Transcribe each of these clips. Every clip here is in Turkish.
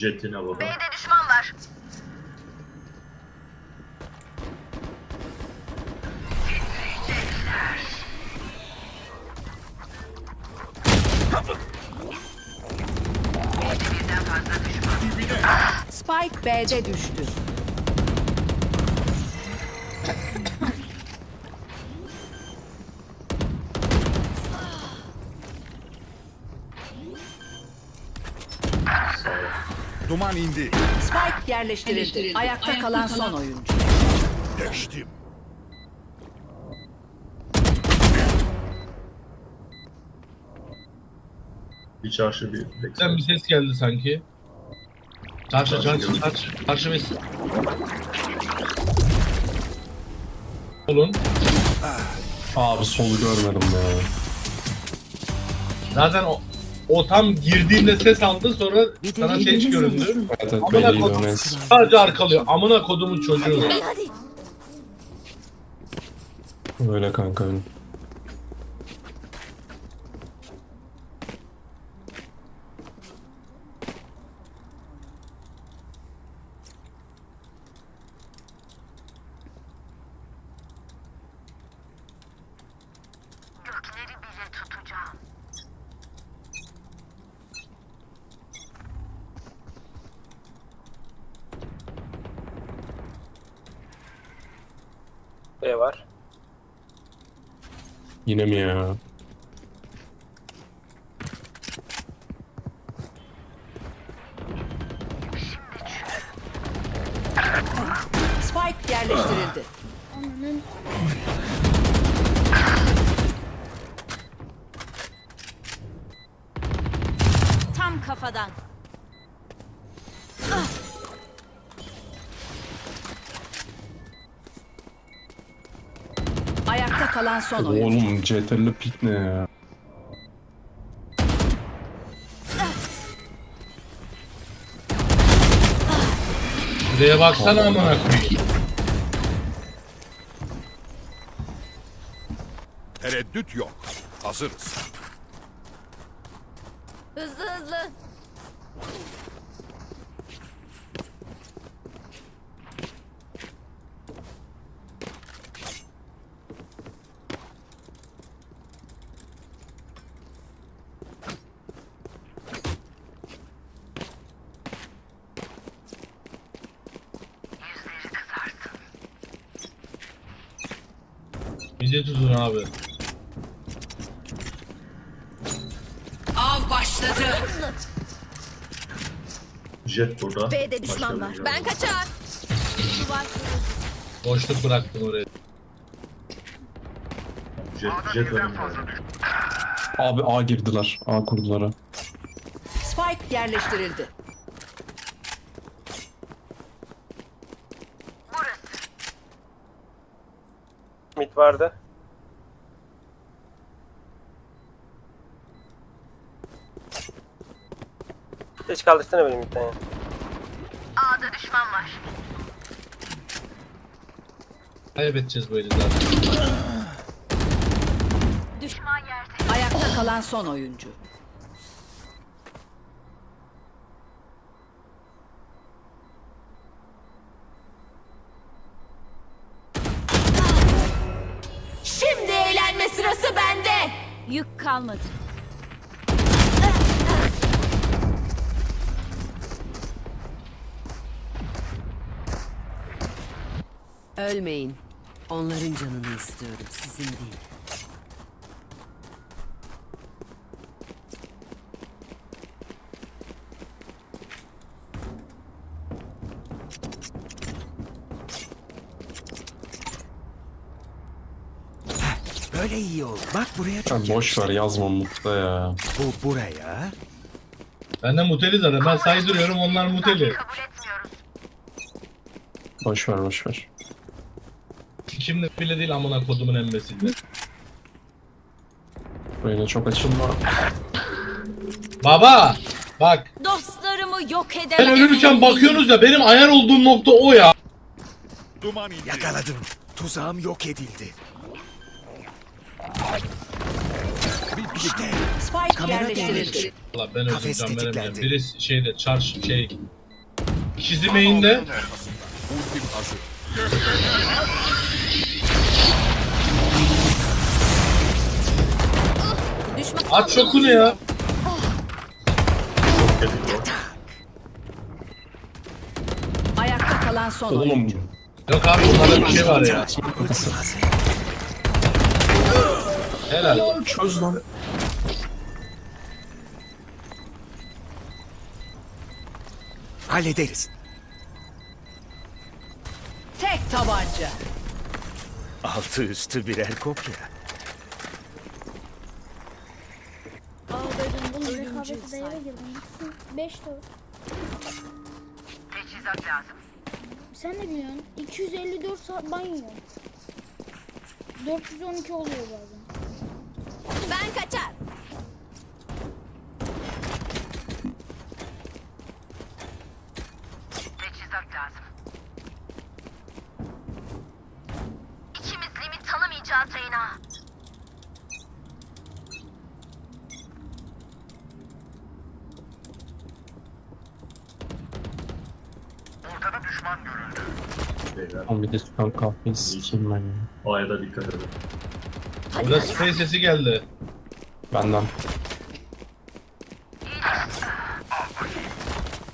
Jetine baba. B'de düşman var. Spike B'de düştü. Duman indi. Spike yerleştirildi. Ayakta kalan son oyuncu. Geçtim. Bir çarşı bir Sen bir ses geldi sanki. Çarşı çarşı çarşı çarşı ve Olun. Abi solu görmedim ya. Zaten o, o tam girdiğinde ses aldı sonra sana şey göründü. Evet evet Amına belliydi kodum. neyse. Sadece arkalıyor. Amına kodumun çocuğu. Öyle kanka benim. Yine mi ya? Spike yerleştirildi. Tam kafadan. Kalan son oyuncu. Oğlum CTRL pik ne ya? Şuraya baksana amına koyayım. Tereddüt yok. Hazırız. Hızlı hızlı. Bizi tutun abi. Av başladı. Jet burada. B'de düşman var. Ben kaçar. Duvar. Boşluk bıraktım oraya. Jet, jet önümde. Abi A girdiler. A kurdular ha. Spike yerleştirildi. Mid vardı. Hiç kaldırsana benim midden ya. A'da düşman var. Kaybedeceğiz böyle zaten. Düşman yerde. Ayakta kalan son oyuncu. Şimdi eğlenme sırası bende. Yük kalmadı. Ölmeyin. Onların canını istiyorum, sizin değil. Böyle iyi ol. Bak buraya çok Ya boş ver yazma mutlu ya. Bu buraya. Ben de muteli zaten. Ben saydırıyorum onlar muteli. Kabul etmiyoruz. Boş ver boş ver. Şimdi bile değil amına kodumun emmesiydi. Böyle çok açılma. Baba! Bak Dostlarımı yok ben edemem. ölürken bakıyorsunuz ya benim ayar olduğum nokta o ya. Duman indi. Yakaladım. Tuzağım yok edildi. İşte Spike Kamera yerleştirildi. Allah ben öldüm Kafes can veremeyeceğim. tetiklendi. Biri şeyde çarş şey. İkisi main'de. ultim hazır. Düşman At şokunu ya. Ayakta kalan son Oğlum. oyuncu. Yok abi bunlarda bir şey var ya. Helal. Çöz lan. Hallederiz. Tek tabanca. Altı üstü birer kopya. Girdim. 5 4. Teçhizat lazım. Sen ne biliyorsun? 254 saat banyo. 412 oluyor bazen. ben kaçar. Teçhizat lazım. İkimiz limit tanımayacağız Reyna. Ortada düşman görüldü. Beyler. Oğlum bir de çıkan kahveyi sikeyim ben ya. A'ya da dikkat edin. Burada spray sesi geldi. Benden.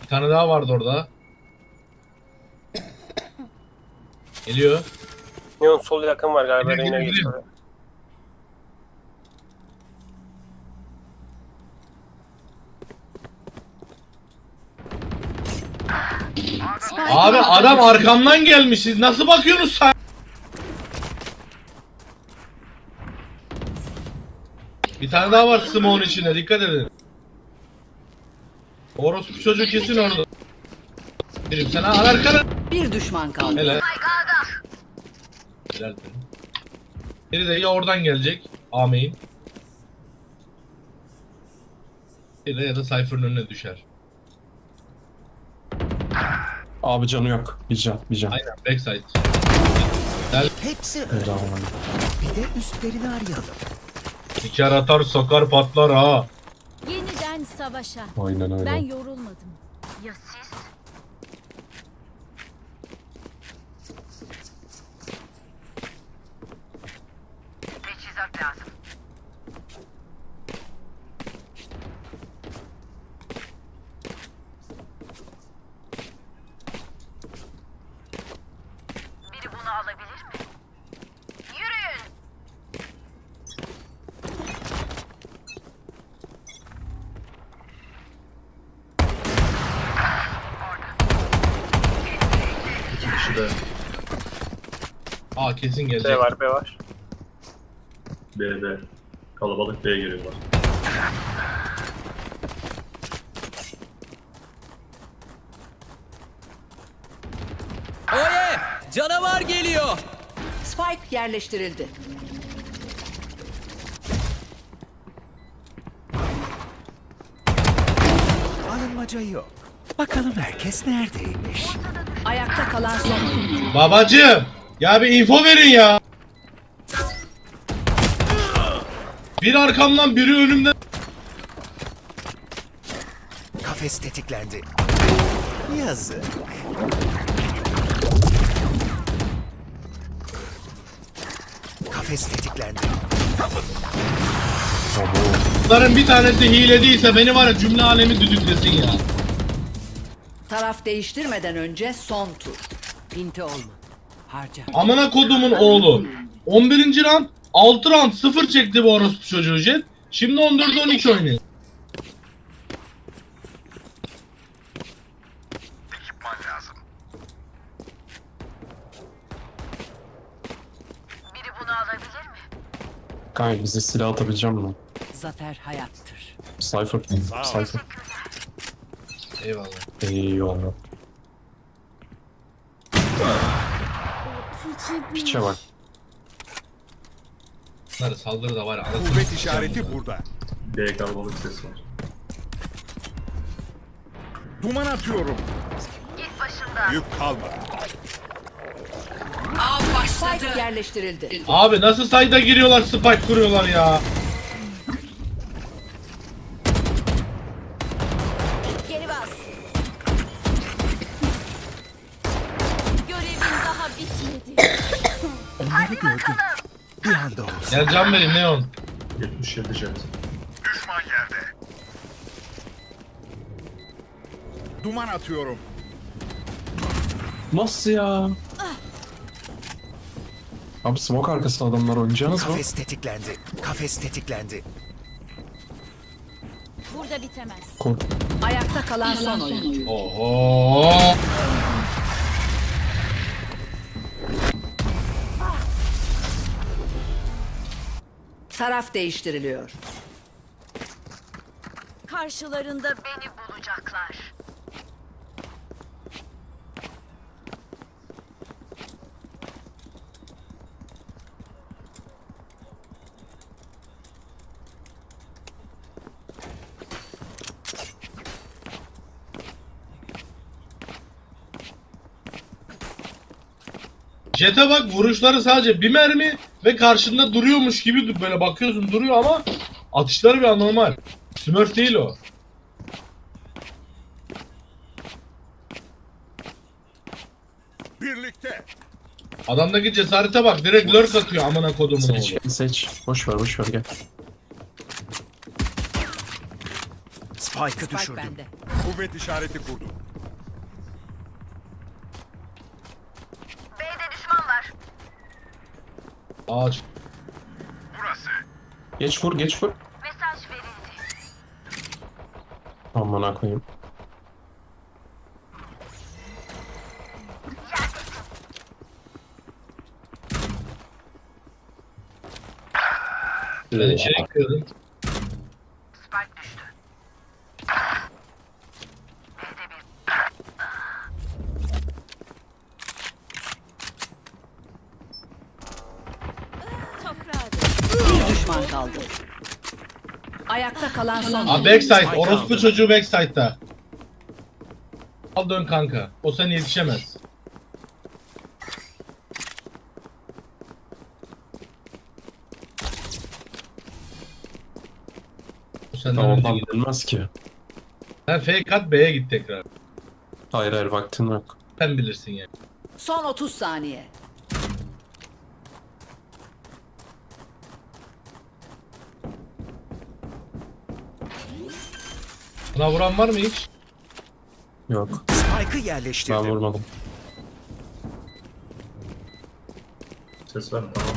Bir tane daha vardı orada. Geliyor. Neon sol yakın var galiba. Gidiyor, Reyna gidiyor, geçiyor. Abi adam arkamdan gelmiş. Siz nasıl bakıyorsunuz sen? Bir tane daha var Smoke'un içinde. Dikkat edin. Orospu çocuk kesin orada. Birim sen al arkana. bir düşman kaldı. Helal. Helal. Biri de ya oradan gelecek. Amin. Ya da Cypher'ın önüne düşer. Abi canı yok. Bir can, bir can. Aynen backside. Hepsi öyle. Helal. Bir de üstlerini arayalım. Diker atar sokar patlar ha. Yeniden savaşa. Aynen öyle. Ben yorulmadım. Ya siz? Aa kesin gelecek. B var B var. B'de. Kalabalık B'ye giriyorlar. Oye! Canavar geliyor. Spike yerleştirildi. Alınmaca yok. Bakalım herkes neredeymiş. Ayakta kalan son oyuncu. Ya bir info verin ya. Biri arkamdan biri önümden. Kafes tetiklendi. Yazık. Kafes tetiklendi. Bunların bir tanesi hile değilse beni var ya cümle alemi düdüklesin ya. Taraf değiştirmeden önce son tur. Pinti olma. Harca. Amına kodumun oğlu. 11. round 6 round 0 çekti bu orospu çocuğu jet. Şimdi 14 12 oynuyor. Biri bunu alabilir mi? Kanka bize silah atabilecek mi? Zafer hayattır. Cypher. Cypher. Eyvallah. Eyvallah. Piçe bak. Bunları saldırı da var anasını Kuvvet sikeceğim işareti bunları. burada. B kalabalık ses var. Duman atıyorum. Git başımdan. Yük kalmadı. Spike yerleştirildi. Abi nasıl sayda giriyorlar spike kuruyorlar ya. Gel can vereyim Neon. 77 jet. Duman atıyorum. Nasıl ya? Abi smoke arkası adamlar oynayacağınız mı? Kafes tetiklendi. Kafes tetiklendi. Burada bitemez. Kork. Ayakta kalan son oyuncu. Oho. Taraf değiştiriliyor. Karşılarında Beni bulacaklar. Jet'e bak vuruşları sadece bir mermi ve karşında duruyormuş gibi böyle bakıyorsun duruyor ama atışları bir anormal. Smurf değil o. Birlikte. Adamdaki cesarete bak direkt lurk atıyor amına kodumun Seç, oğlu. seç. Boş ver, boş ver gel. Spike'ı Spike düşürdüm. bende. Kuvvet işareti kurdum. Ağaç. Geç vur, geç vur. Mesaj verildi. Amına koyayım. Ben içeri giriyordum. Spike düştü. B'de bir. toprağa Bir düşman kaldı. Kalan son Aa oyuncu. backside. Orospu çocuğu backside'da. Al dön kanka. O sen yetişemez. O senden Tamam, önce oradan gider. dönmez ki. Sen fake at B'ye git tekrar. Hayır hayır vaktin yok. Sen bilirsin yani. Son 30 saniye. Buna vuran var mı hiç? Spike'ı Yok. Ben yerleştirdim. vurmadım. Ses verme tamam.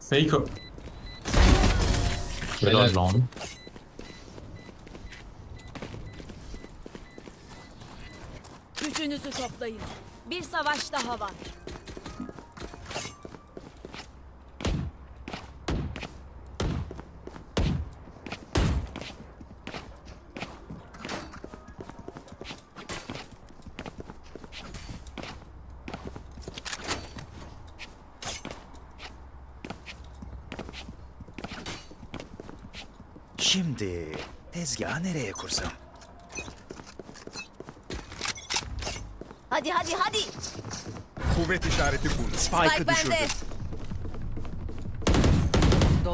Fake Helal lan. gücünüzü toplayın. Bir savaş daha var. Şimdi tezgahı nereye kursam? Hadi hadi hadi. Kuvvet işareti kurdum. Spike'ı Spike düşürdüm. bende.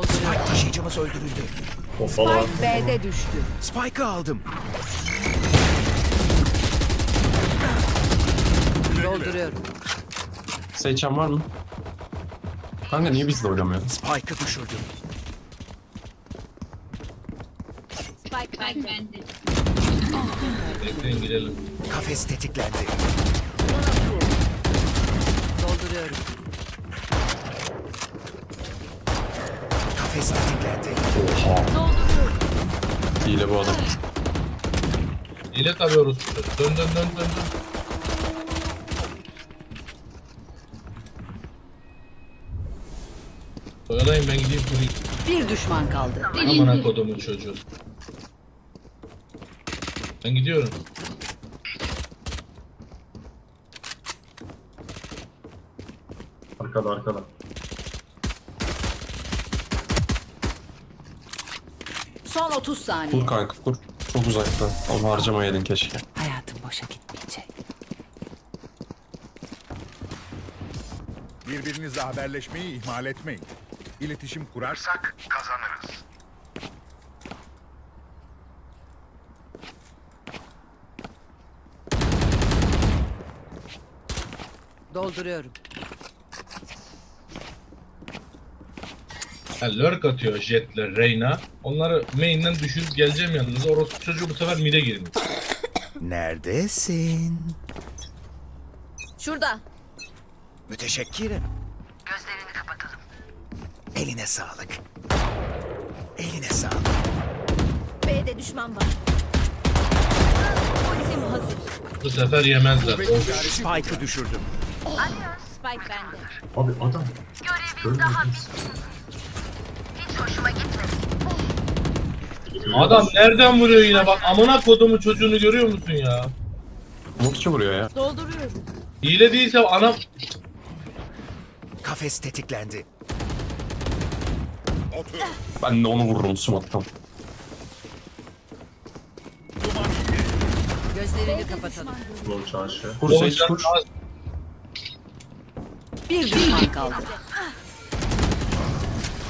Spike taşıyıcımız öldürüldü. Spike B'de düştü. Spike'ı aldım. Dolduruyorum. Seçen var mı? Kanka niye bizle oynamıyor? Spike'ı düşürdüm. Spike bende. Bekleyin gidelim. Kafes tetiklendi. Dolduruyorum. Kafes tetiklendi. Dolduruyorum. Hile bu adam. Hile tarıyoruz. Dön dön dön dön dön. Oyalayın ben gideyim kurayım. Bir düşman kaldı. Amına kodumun çocuğu. Ben gidiyorum. Arkada arkada. Son 30 saniye. Kur kanka kur. Çok uzakta. Onu harcamayaydın keşke. Hayatım boşa gitmeyecek. Birbirinizle haberleşmeyi ihmal etmeyin. İletişim kurarsak Dolduruyorum. Yani lurk atıyor jetle Reyna. Onları main'den düşürüp geleceğim yanınıza. Orospu çocuğu bu sefer mid'e girmiş. Neredesin? Şurada. Müteşekkirim. Gözlerini kapatalım. Eline sağlık. Eline sağlık. B'de düşman var. Ultim hazır. Bu sefer yemezler. Spike'ı düşürdüm. Spike bende. Abi adam Görevim daha bitmedi. Hiç hoşuma gitmedi. Adam nereden vuruyor yine bak amına kodumu çocuğunu görüyor musun ya? Umutçu vuruyor ya. Dolduruyorum. Hile değilse anam Kafes tetiklendi. Ben de onu vururum sumaktan. Gözlerini kapatalım. Gol çarşı. Kur Sage Oğuzcan kur. az- Bir düşman kaldı.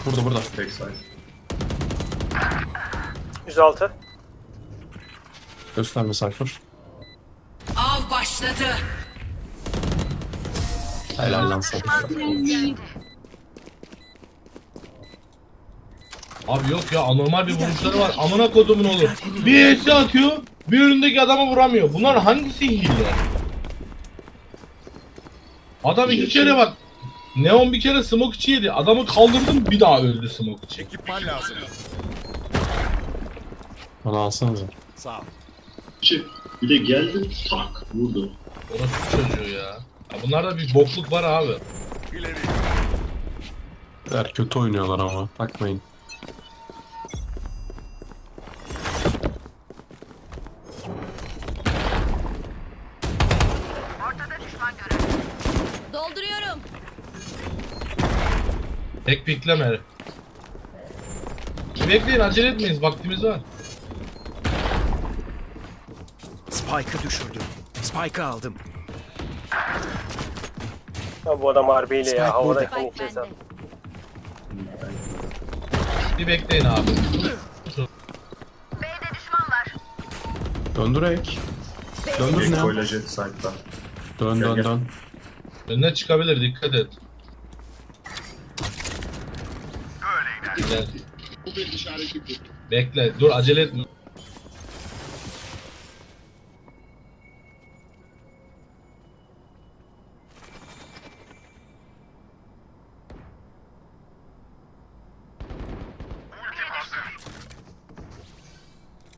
Burada burada. Backside. 106. Gösterme Cypher. Av başladı. Helal lan sana. Abi yok ya anormal bir vuruşları var. Amına kodumun olur. Bir ES atıyor, bir önündeki adamı vuramıyor. Bunlar hangisi hile? Adam iki kere bak. Neon bir kere smoke içi yedi. Adamı kaldırdım bir daha öldü smoke içi. Ekipman lazım. Bana alsanıza. Sağ ol. Bir de geldi tak vurdu. Orası çocuğu ya. ya. Bunlarda bir bokluk var abi. İleri. Eğer kötü oynuyorlar ama. Bakmayın. Tek pikleme. Bekleyin acele etmeyiz vaktimiz var. Spike'ı düşürdüm. Spike'ı aldım. Ya bu adam harbiyle Spike ya. Havada burada. Spike bende. insan. Bir bekleyin abi. B'de düşman var. Döndürek. Döndür ne? Jet side'da. Dön dön dön. Önüne çıkabilir dikkat et. Gel. Bekle dur acele etme.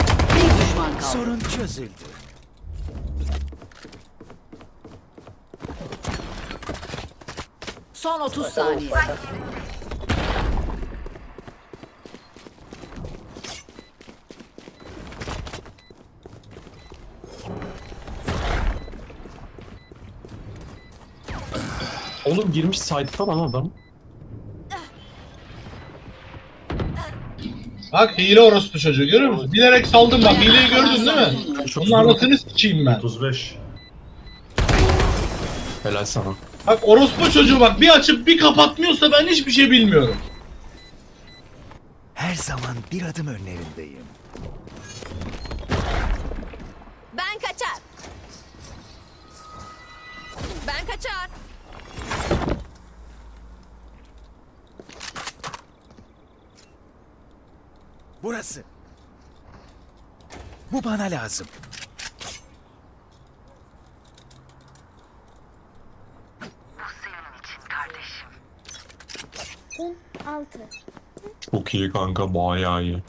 Bir düşman kaldı. Sorun çözüldü. Son 30 saniye. Oğlum girmiş site'ta lan adam. Bak hile orospu çocuğu görüyor musun? Bilerek saldım bak hileyi gördün değil mi? Çok Bunun anasını sikeyim ben. 35. Helal sana. Bak orospu çocuğu bak bir açıp bir kapatmıyorsa ben hiçbir şey bilmiyorum. Her zaman bir adım önlerindeyim. Burası. Bu bana lazım. Bu senin için kardeşim. 16. Çok iyi kanka bayağı iyi.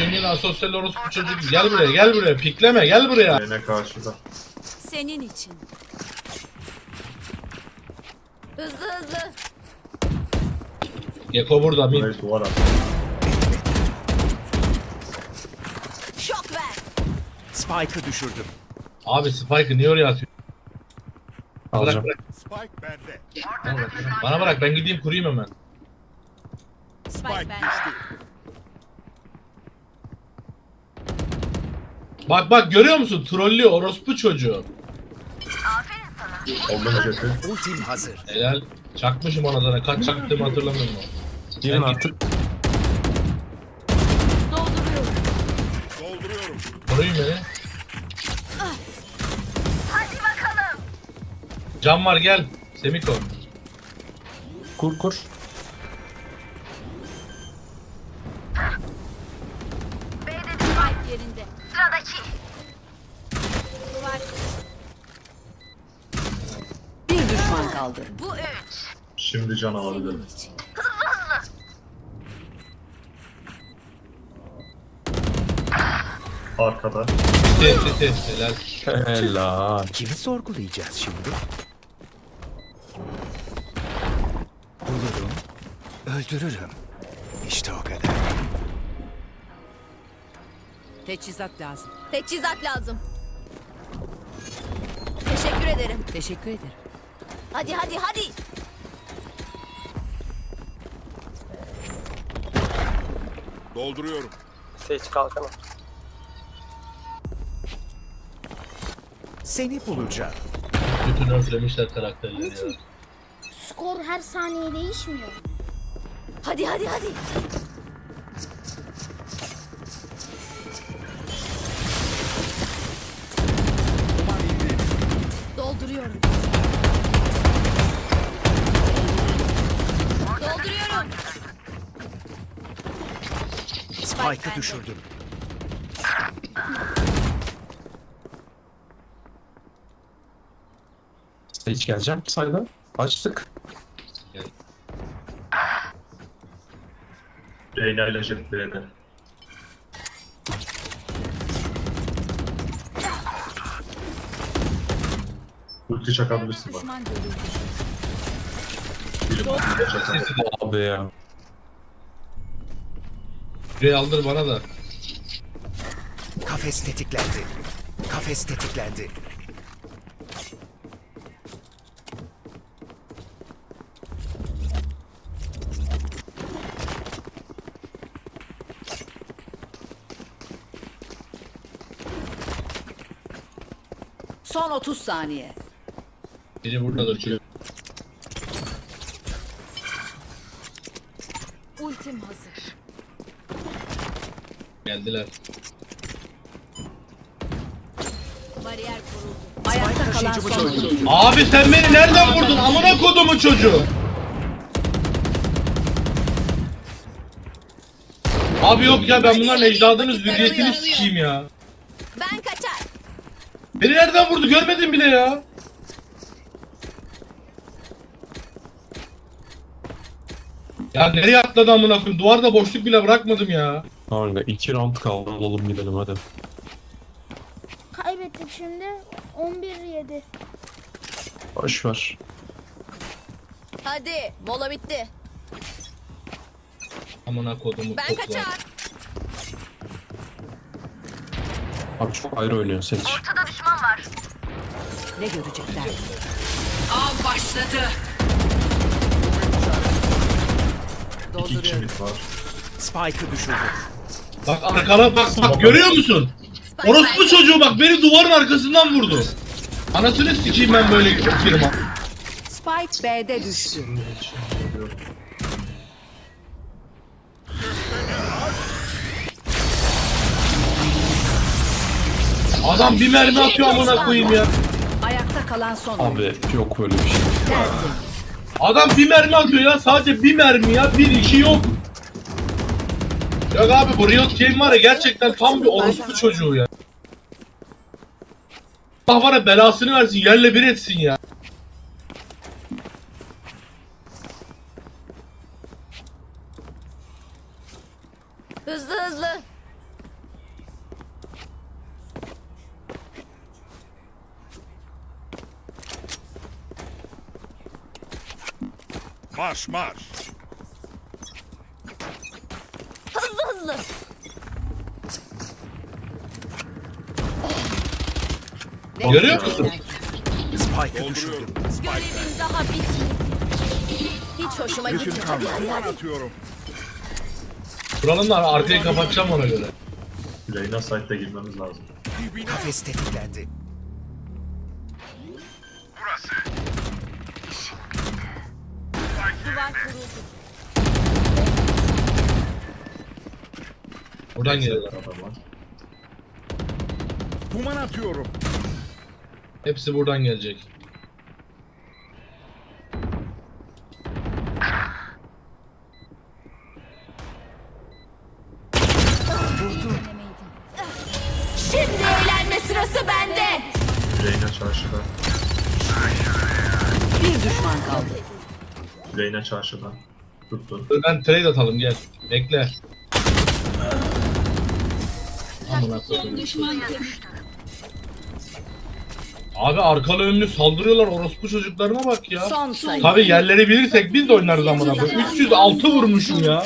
İlk asosyal orospu çocuğu gel buraya gel buraya pikleme gel buraya. Yine karşıda. Senin için. Hızlı hızlı. Geko burada mid. Burayı duvar attı. Şok ver. Spike'ı düşürdüm. Abi Spike'ı niye oraya atıyor? Bırak Alacağım. bırak. Spike bende. Bana bırak, bana bırak ben gideyim kurayım hemen. Spike Spike bende. düştü. Bak bak görüyor musun? Trollüyor orospu çocuğu. Aferin sana. Oldu kötü. Ultim hazır. Helal. Çakmışım ona. Kaç çaktığımı hatırlamıyorum. Girin artık. Dolduruyorum. Dolduruyorum. Koruyun beni. Can var gel. Semiko. Kur kur. Yerinde. Bir düşman kaldı. Bu üç. Şimdi can alabilirim. Senin için. Arkada. Tete. Helal. Helal. Kimi sorgulayacağız şimdi? Bulurum, öldürürüm. İşte o kadar. Teçhizat lazım. Teçhizat lazım. Teşekkür ederim. Teşekkür ederim. Hadi hadi hadi. Dolduruyorum. Seç kalkanı. Seni bulacağım. Bütün örflemişler karakterleri ya. Skor her saniye değişmiyor. Hadi hadi hadi. Dolduruyorum. Dolduruyorum. Spike'ı düşürdüm. Hiç geleceğim sayda. Açtık. Reyna ile Jet B'de. Ulti çakabilirsin bak. Düşman görüldü. Biri ulti çakar. Abi ya. Burayı aldır bana da. Kafes tetiklendi. Kafes tetiklendi. Son 30 saniye. Biri buradadır çünkü. Ultim hazır. Geldiler. Bariyer kuruldu. Ayakta kalan son oyuncu. Abi sen beni nereden vurdun? Amına kodumu çocuğu. Abi yok ya ben bunların ecdadınız zürriyetini sikeyim ya. Beni nereden vurdu görmedim bile ya. Ya nereye atladı amına koyayım? Duvarda boşluk bile bırakmadım ya. Kanka 2 round kaldı. Alalım gidelim hadi. Kaybettik şimdi. 11-7. Boş ver. Hadi mola bitti. Amına kodumu Ben topla. kaçar. Abi çok ayrı oynuyor Seç. Ne görecekler? Av başladı. İki kişilik var. Spike'ı düşürdüm. Bak arkana bak bak görüyor musun? Orospu çocuğu bak beni duvarın arkasından vurdu. Anasını sikeyim ben böyle firma. Spike B'de düştü. Adam bir mermi atıyor amına koyayım ya. Ayakta kalan son. Abi yok böyle bir şey. Adam bir mermi atıyor ya sadece bir mermi ya bir iki yok. Yok abi bu Riot Game var ya gerçekten tam bir orospu çocuğu ya. Allah var ya belasını versin yerle bir etsin ya. Hızlı hızlı. Marş marş. Hızlı hızlı. Görüyor musun? Spike'ı düşürdüm. Görevin daha bitmedi. Hiç hoşuma Yüküm gitmedi. hadi. Atıyorum. Kuralım da arkayı kapatacağım ona göre. Reyna site'de girmemiz lazım. Kafes tetiklendi. Buradan geliyorlar. Duman atıyorum. Hepsi buradan gelecek. Şimdi eğlenme sırası bende. Reyna çarşıda. Bir düşman kaldı. Reyna çarşıda. Tuttu. Ben trade atalım gel. Bekle. Amına koyayım. Abi arkalı önlü saldırıyorlar orospu çocuklarına bak ya. Son sayı. Tabi yerleri bilirsek biz de oynarız amına koyayım. 306 vurmuşum ya.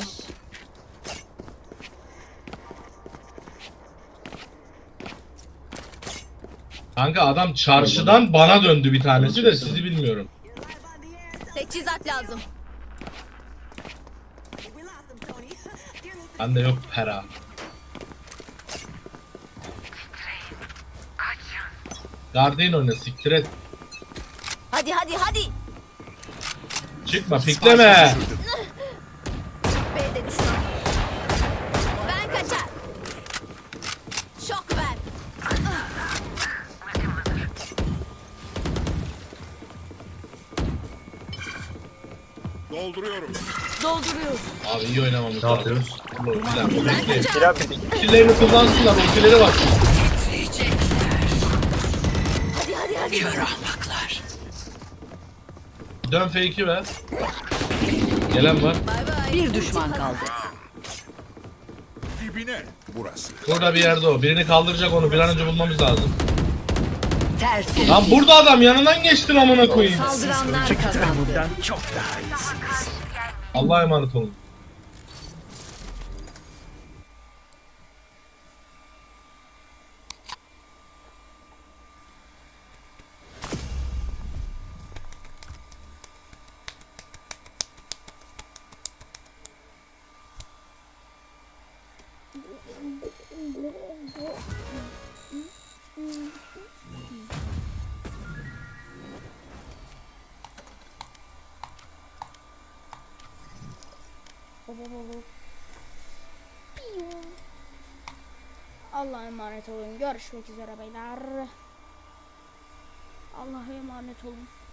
Kanka adam çarşıdan bana döndü bir tanesi de sizi bilmiyorum. Teçhizat lazım. Bende yok para. Guardian oyna siktir et. Hadi hadi hadi. Çıkma pikleme. B'de düşman. Ben kaçar. Şok ver. Dolduruyorum. Dolduruyor. Abi iyi oynamamız Ne lazım. yapıyoruz? Ultilerini kullansınlar ultileri bak. Kör ahmaklar. Dön fake'i ver. Gelen var. Bir düşman kaldı. Dibine. Burası. Burada bir yerde o. Birini kaldıracak onu. Bir an önce bulmamız lazım. Tersi. Lan burada adam yanından geçtim amına koyayım. Saldıranlar kazandı. Çok daha iyisiniz. Allah'a emanet olun. Emanet olun. Görüşmek üzere beyler. Allah'a emanet olun.